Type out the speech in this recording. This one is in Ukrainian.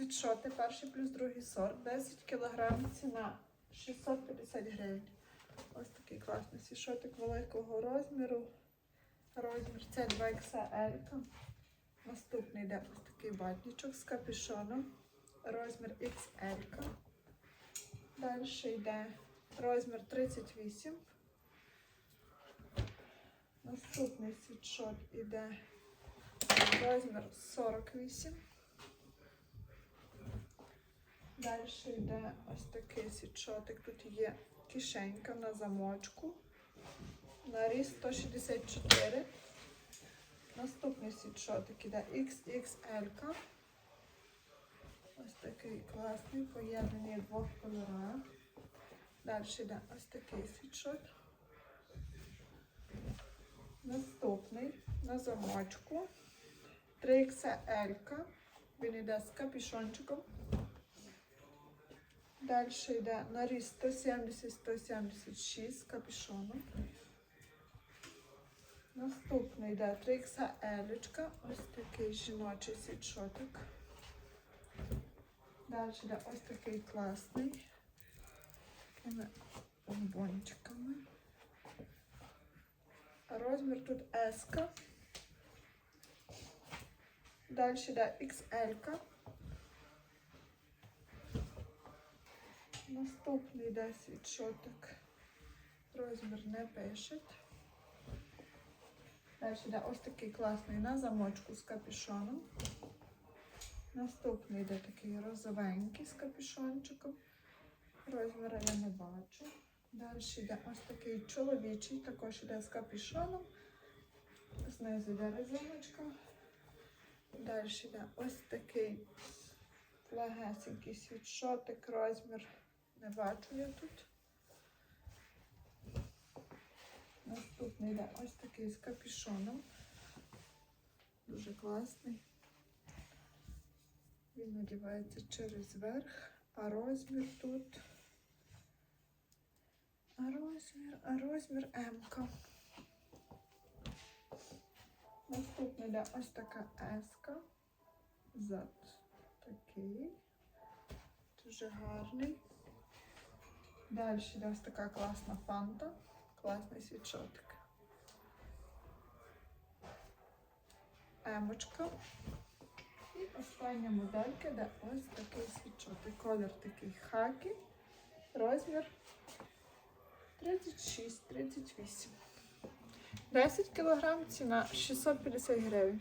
Світшоти, перший плюс другий сорт, 10 кг, ціна 650 гривень. Ось такий класний світшотик великого розміру. Розмір це 2XL. Наступний йде ось такий батничок з капюшоном. Розмір XL. Далі йде розмір 38. Наступний світшот іде розмір 48. Далі йде ось такий світшотик. Тут є кишенька на замочку. Наріз 164. Наступний світшотик іде XXL. Ось такий класний, поєднаний в двох кольорах. Далі йде ось такий світшот. Наступний на замочку. 3XL. Він йде з капюшончиком. Далі йде наріз 170-176 з капюшоном. Наступний йде 3XL. Ось такий жіночий світшотик. Далі йде ось такий класний. Такими бомбончиками. Розмір тут S. Далі йде XL. Наступний йде світшотик. Розмір не пишуть. Далі йде ось такий класний на замочку з капюшоном. Наступний йде такий розовенький з капюшончиком. Розміра я не бачу. Далі йде ось такий чоловічий, також йде з капюшоном. Знизу йде резиночка. Далі йде ось такий легесенький світшотик, розмір не бачу я тут. Наступний йде ось такий з капюшоном. Дуже класний. Він надівається через верх, а розмір тут. А розмір, а розмір М-ка. Наступний йде ось така С-ка. Зад такий. Дуже гарний. Далі йде ось така класна фанта. Класний світшотик. Емочка. І остання моделька, де ось такий світшотик. Колір такий хакі. Розмір 36-38. 10 кг, ціна 650 гривень.